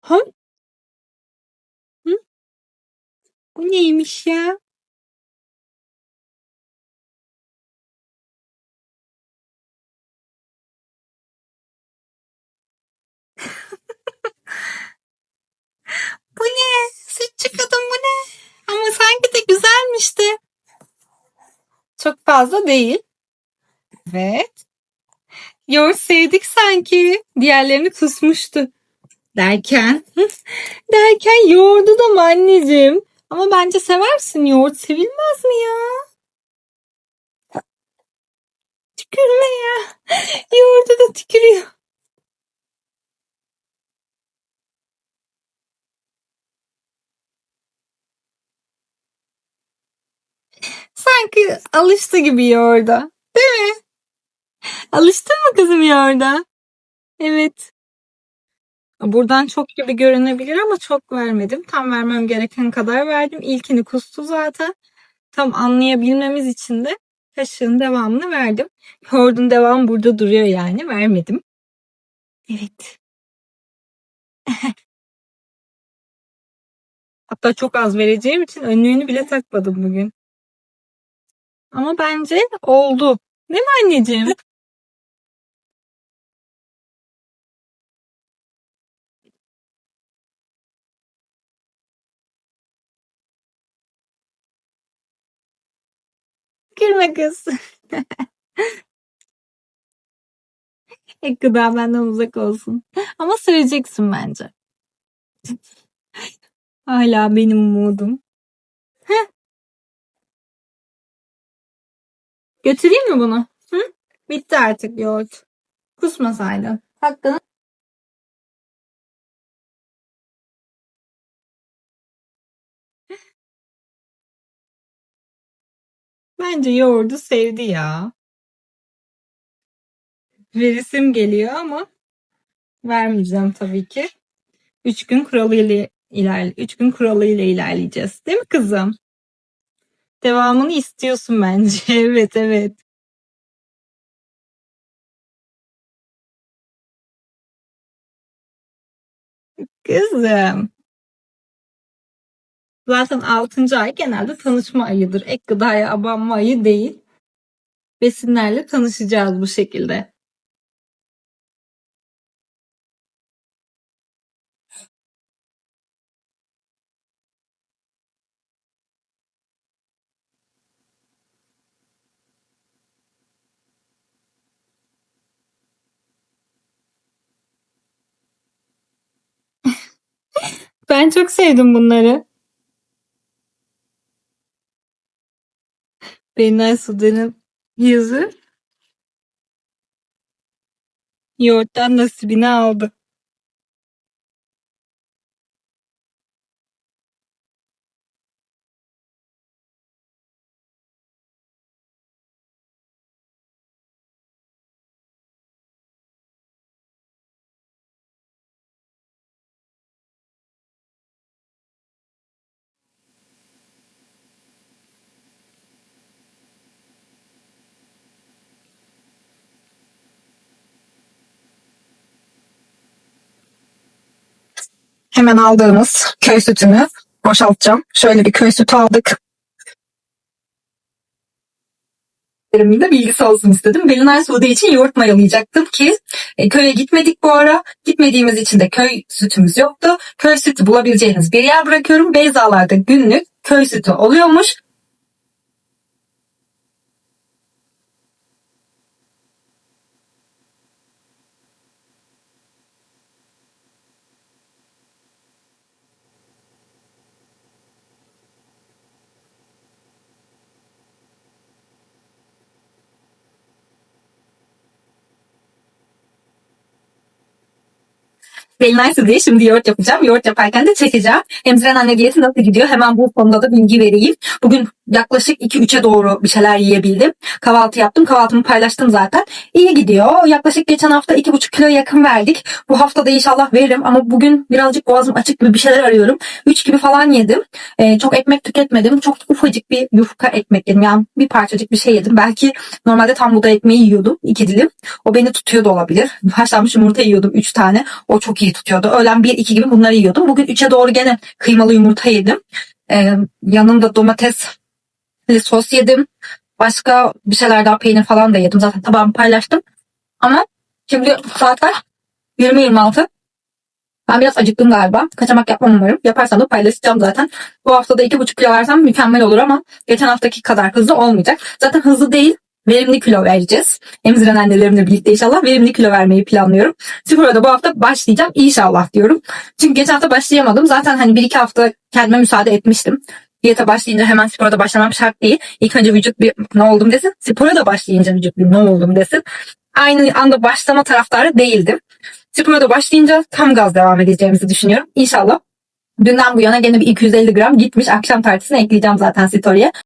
Ha? Hı? Bu neymiş ya? Bu ne? Sütçü kadın bu ne? Ama sanki de güzelmişti. Çok fazla değil. Evet. Yoğurt sevdik sanki. Diğerlerini kusmuştu. Derken? Derken yoğurdu da mı anneciğim? Ama bence seversin. Yoğurt sevilmez mi ya? Tükürme ya. Yoğurdu da tükürüyor. Sanki alıştı gibi yoğurda. Değil mi? Alıştın mı kızım yoğurda? Evet. Buradan çok gibi görünebilir ama çok vermedim. Tam vermem gereken kadar verdim. İlkini kustu zaten. Tam anlayabilmemiz için de kaşığın devamını verdim. Yoğurdun devamı burada duruyor yani. Vermedim. Evet. Hatta çok az vereceğim için önlüğünü bile takmadım bugün. Ama bence oldu. Değil mi anneciğim? Gülme kız. Gıda benden uzak olsun. Ama söyleyeceksin bence. Hala benim umudum. Heh. Götüreyim mi bunu? Hı? Bitti artık yoğurt. Kusmasaydın. Hakkını. Bence yoğurdu sevdi ya. Verisim geliyor ama vermeyeceğim tabii ki. Üç gün kuralı ile ilerle, üç gün kuralı ile ilerleyeceğiz. Değil mi kızım? Devamını istiyorsun bence. evet evet. Kızım. Zaten 6. ay genelde tanışma ayıdır. Ek gıdaya abanma ayı değil. Besinlerle tanışacağız bu şekilde. Ben çok sevdim bunları. Belinay Sude'nin yüzü yoğurttan nasibini aldı. Hemen aldığımız köy sütünü boşaltacağım. Şöyle bir köy sütü aldık. de bilgisi olsun istedim. Belinay Sude için yoğurt mayalayacaktım ki e, köye gitmedik bu ara. Gitmediğimiz için de köy sütümüz yoktu. Köy sütü bulabileceğiniz bir yer bırakıyorum. Beyzalarda günlük köy sütü oluyormuş. Belinay diye şimdi yoğurt yapacağım. Yoğurt yaparken de çekeceğim. Emziren anne nasıl gidiyor? Hemen bu konuda da bilgi vereyim. Bugün yaklaşık 2-3'e doğru bir şeyler yiyebildim. Kahvaltı yaptım. Kahvaltımı paylaştım zaten. İyi gidiyor. Yaklaşık geçen hafta 2,5 kilo yakın verdik. Bu hafta da inşallah veririm ama bugün birazcık boğazım açık gibi bir şeyler arıyorum. 3 gibi falan yedim. Ee, çok ekmek tüketmedim. Çok ufacık bir yufka ekmek yedim. Yani bir parçacık bir şey yedim. Belki normalde tam buğday ekmeği yiyordum. 2 dilim. O beni tutuyor da olabilir. Haşlanmış yumurta yiyordum 3 tane. O çok iyi tutuyordu. Öğlen 1-2 gibi bunları yiyordum. Bugün 3'e doğru gene kıymalı yumurta yedim. Ee, yanında domatesli sos yedim. Başka bir şeyler daha peynir falan da yedim. Zaten tabağımı paylaştım. Ama şimdi saatler 20-26. Ben biraz acıktım galiba. Kaçamak yapmam umarım. Yaparsam da paylaşacağım zaten. Bu hafta da 2,5 kilo versem mükemmel olur ama geçen haftaki kadar hızlı olmayacak. Zaten hızlı değil verimli kilo vereceğiz. Emziren annelerimle birlikte inşallah verimli kilo vermeyi planlıyorum. Spora da bu hafta başlayacağım inşallah diyorum. Çünkü geçen hafta başlayamadım. Zaten hani bir iki hafta kendime müsaade etmiştim. Diyete başlayınca hemen spora da başlamam şart değil. İlk önce vücut bir ne oldum desin. Spora da başlayınca vücut bir ne oldum desin. Aynı anda başlama taraftarı değildim. Spora da başlayınca tam gaz devam edeceğimizi düşünüyorum. İnşallah. Dünden bu yana gene bir 250 gram gitmiş. Akşam tartısına ekleyeceğim zaten story'e.